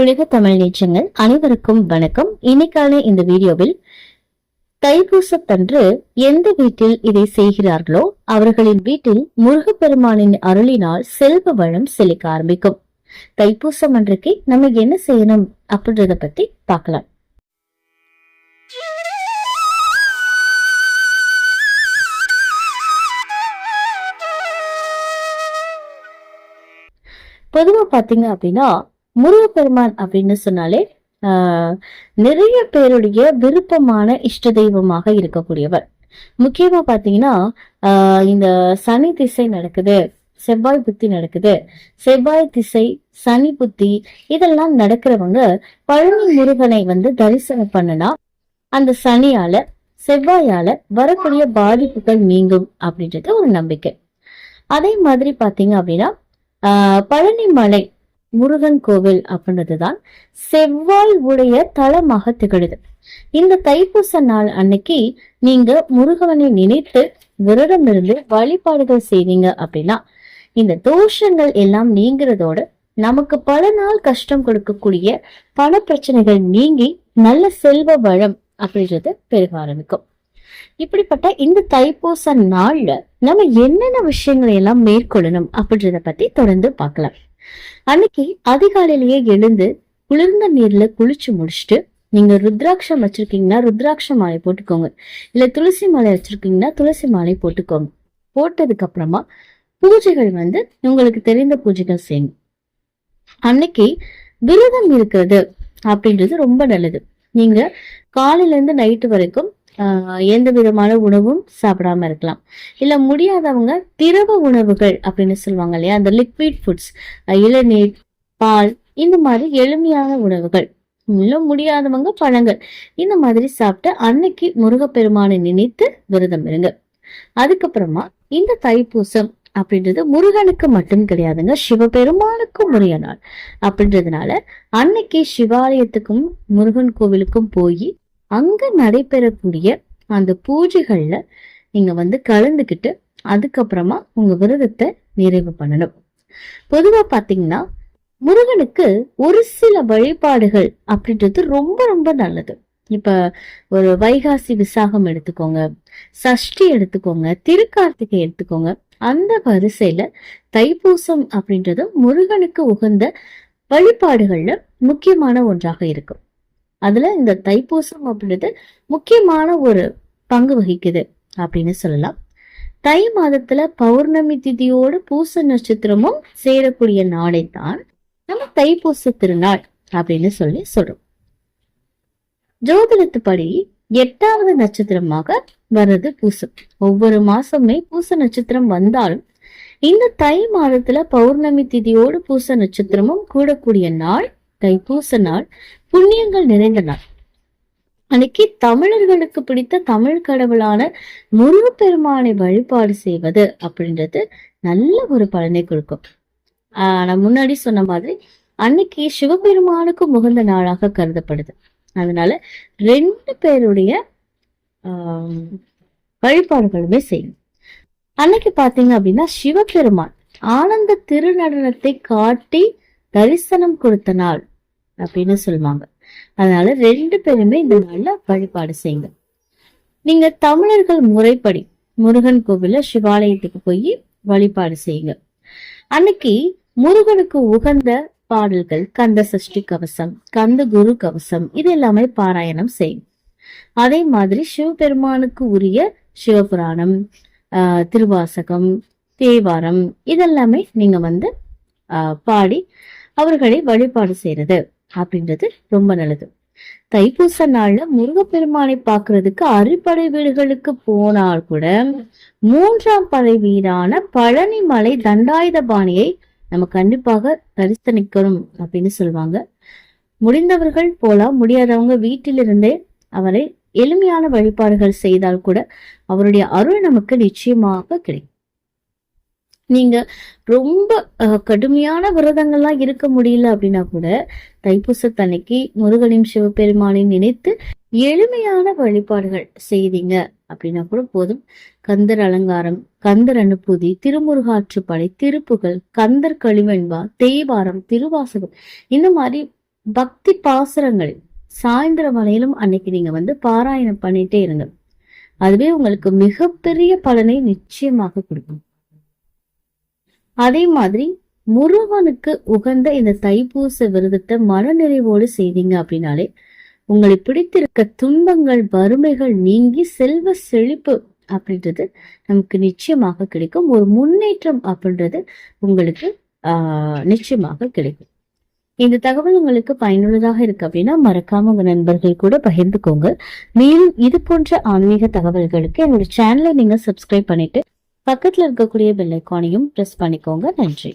உலக தமிழ் நீச்சங்கள் அனைவருக்கும் வணக்கம். இன்னைக்கான இந்த வீடியோவில் தைப்பூசத்தன்று எந்த வீட்டில் இதை செய்கிறார்களோ அவர்களின் வீட்டில் முருகப்பெருமானின் அருளினால் செல்வ வளம் செழிக்க ஆரம்பிக்கும். தைப்பூசம் அன்றைக்கு நம்ம என்ன செய்யணும் அப்படின்றத பத்தி பார்க்கலாம். பொதுவா பாத்தீங்க அப்படின்னா முருகப்பெருமான் அப்படின்னு சொன்னாலே ஆஹ் நிறைய பேருடைய விருப்பமான இஷ்ட தெய்வமாக இருக்கக்கூடியவர். முக்கியமா பாத்தீங்கன்னா ஆஹ் இந்த சனி திசை நடக்குது செவ்வாய் புத்தி நடக்குது. செவ்வாய் திசை சனி புத்தி இதெல்லாம் நடக்கிறவங்க பழனி முருகனை வந்து தரிசனம் பண்ணனா அந்த சனியால செவ்வாயால வரக்கூடிய பாதிப்புகள் நீங்கும் அப்படின்றது ஒரு நம்பிக்கை. அதே மாதிரி பாத்தீங்க அப்படின்னா ஆஹ் பழனி மலை முருகன் கோவில் அப்படின்றதுதான் செவ்வாய் உடைய தலமாக திகழுது. இந்த தைப்பூச நாள் அன்னைக்கு நீங்க முருகவனை நினைத்து விரதம் இருந்து வழிபாடுகள் செய்வீங்க அப்படின்னா இந்த தோஷங்கள் எல்லாம் நீங்கிறதோட நமக்கு பல நாள் கஷ்டம் கொடுக்கக்கூடிய பல பிரச்சனைகள் நீங்கி நல்ல செல்வ வளம் அப்படின்றது பெருக ஆரம்பிக்கும். இப்படிப்பட்ட இந்த தைப்பூச நாள்ல நம்ம என்னென்ன விஷயங்களை எல்லாம் மேற்கொள்ளணும் அப்படின்றத பத்தி தொடர்ந்து பார்க்கலாம். அன்னைக்கு அதிகாலையிலேயே எழுந்து குளிர்ந்த நீர்ல குளிச்சு முடிச்சுட்டு நீங்க ருத்ராட்சம் வச்சிருக்கீங்கன்னா ருத்ராட்ச மாலை போட்டுக்கோங்க. இல்ல துளசி மாலை வச்சிருக்கீங்கன்னா துளசி மாலை போட்டுக்கோங்க. போட்டதுக்கு அப்புறமா பூஜைகள் வந்து உங்களுக்கு தெரிந்த பூஜைகள் செய்யுங்க. அன்னைக்கு விரதம் இருக்கிறது அப்படின்றது ரொம்ப நல்லது. நீங்க காலையில இருந்து நைட்டு வரைக்கும் எந்த விதமான உணவும் சாப்பிடாம இருக்கலாம். இல்ல முடியாதவங்க திரவ உணவுகள் அப்படின்னு சொல்லுவாங்க இல்லையா? அந்த லிக்விட் ஃபுட்ஸ் இளநீர் பால் இந்த மாதிரி எளிமையான உணவுகள். இன்னும் முடியாதவங்க பழங்கள். இந்த மாதிரி சாப்பிட்டு அன்னைக்கு முருகப்பெருமானை நினைத்து விரதம் இருங்க. அதுக்கப்புறமா இந்த தைப்பூசம் அப்படின்றது முருகனுக்கு மட்டும் கிடையாதுங்க சிவபெருமானுக்கும் உரிய நாள். அப்படின்றதுனால அன்னைக்கு சிவாலயத்துக்கும் முருகன் கோவிலுக்கும் போய் அங்க நடைபெறக்கூடிய அந்த பூஜைகள்ல நீங்க வந்து கலந்துக்கிட்டு அதுக்கப்புறமா உங்க விரதத்தை நிறைவு பண்ணணும். பொதுவா பாத்தீங்கன்னா முருகனுக்கு ஒரு சில வழிபாடுகள் அப்படின்றது ரொம்ப ரொம்ப நல்லது. இப்ப ஒரு வைகாசி விசாகம் எடுத்துக்கோங்க சஷ்டி எடுத்துக்கோங்க திருக்கார்த்திகை எடுத்துக்கோங்க அந்த வரிசையில தைப்பூசம் அப்படின்றது முருகனுக்கு உகந்த வழிபாடுகள்ல முக்கியமான ஒன்றாக இருக்கும். அதுல இந்த தைப்பூசம் அப்படின்றது முக்கியமான ஒரு பங்கு வகிக்குது அப்படின்னு சொல்லலாம். தை மாதத்துல பௌர்ணமி திதியோடு பூச நட்சத்திரமும் சேரக்கூடிய நாளை தான் நம்ம தைப்பூச திருநாள் அப்படின்னு சொல்லி சொல்றோம். ஜோதிடத்துப்படி எட்டாவது நட்சத்திரமாக வர்றது பூசம். ஒவ்வொரு மாசமே பூச நட்சத்திரம் வந்தாலும் இந்த தை மாதத்துல பௌர்ணமி திதியோடு பூச நட்சத்திரமும் கூடக்கூடிய நாள் தைப்பூச நாள் புண்ணியங்கள் நிறைந்த நாள். அன்னைக்கு தமிழர்களுக்கு பிடித்த தமிழ் கடவுளான முருகப்பெருமானை வழிபாடு செய்வது அப்படின்றது நல்ல ஒரு பலனை கொடுக்கும். ஆஹ் நான் முன்னாடி சொன்ன மாதிரி அன்னைக்கு சிவபெருமானுக்கு முகந்த நாளாக கருதப்படுது. அதனால ரெண்டு பேருடைய ஆஹ் வழிபாடுகளுமே செய்யும். அன்னைக்கு பாத்தீங்க அப்படின்னா சிவபெருமான் ஆனந்த திருநடனத்தை காட்டி தரிசனம் கொடுத்த நாள் அப்படின்னு சொல்லுவாங்க. அதனால ரெண்டு பேருமே இந்த நாள்ல வழிபாடு செய்யுங்க. நீங்க தமிழர்கள் முறைப்படி முருகன் கோவில சிவாலயத்துக்கு போய் வழிபாடு செய்யுங்க. அன்னைக்கு முருகனுக்கு உகந்த பாடல்கள் கந்த சஷ்டி கவசம் கந்த குரு கவசம் இது எல்லாமே பாராயணம் செய்யும் அதே மாதிரி சிவபெருமானுக்கு உரிய சிவபுராணம் ஆஹ் திருவாசகம் தேவாரம் இதெல்லாமே நீங்க வந்து ஆஹ் பாடி அவர்களை வழிபாடு செய்யறது அப்படின்றது ரொம்ப நல்லது. தைப்பூச நாள்ல முருகப்பெருமானை பாக்குறதுக்கு அறுபடை வீடுகளுக்கு போனால் கூட மூன்றாம் படை வீடான பழனி மலை தண்டாயுதபாணியை நம்ம கண்டிப்பாக தரிசனிக்கணும் அப்படின்னு சொல்லுவாங்க. முடிந்தவர்கள் போலாம். முடியாதவங்க வீட்டிலிருந்தே அவரை எளிமையான வழிபாடுகள் செய்தால் கூட அவருடைய அருள் நமக்கு நிச்சயமாக கிடைக்கும். நீங்க ரொம்ப அஹ், கடுமையான விரதங்கள்லாம் இருக்க முடியல அப்படின்னா கூட தைப்பூசத்தன்னைக்கு முருகனையும் சிவபெருமானையும் நினைத்து எளிமையான வழிபாடுகள் செய்தீங்க அப்படின்னா கூட போதும். கந்தர் அலங்காரம் கந்தர் அனுப்பூதி திருமுருகாற்றுப்படை திருப்புகள் கந்தர் களிவெண்பா தேவாரம் திருவாசகம். இந்த மாதிரி பக்தி பாசுரங்கள் சாயந்தர வரையிலும் அன்னைக்கு நீங்க வந்து பாராயணம் பண்ணிட்டே இருங்க. அதுவே உங்களுக்கு மிகப்பெரிய பலனை நிச்சயமாக கொடுக்கும். அதே மாதிரி முருகனுக்கு உகந்த இந்த தைப்பூச விரதத்தை மனநிறைவோடு செய்தீங்க அப்படின்னாலே உங்களை பிடித்திருக்க துன்பங்கள் வறுமைகள் நீங்கி செல்வ செழிப்பு அப்படின்றது நமக்கு நிச்சயமாக கிடைக்கும். ஒரு முன்னேற்றம் அப்படின்றது உங்களுக்கு ஆஹ் நிச்சயமாக கிடைக்கும். இந்த தகவல் உங்களுக்கு பயனுள்ளதாக இருக்கு அப்படின்னா மறக்காம உங்க நண்பர்கள் கூட பகிர்ந்துக்கோங்க. மேலும் இது போன்ற ஆன்மீக தகவல்களுக்கு என்னோட சேனலை நீங்க சப்ஸ்கிரைப் பண்ணிட்டு பக்கத்துல இருக்கக்கூடிய பெல் ஐக்கானையும் பிரஸ் பண்ணிக்கோங்க. நன்றி.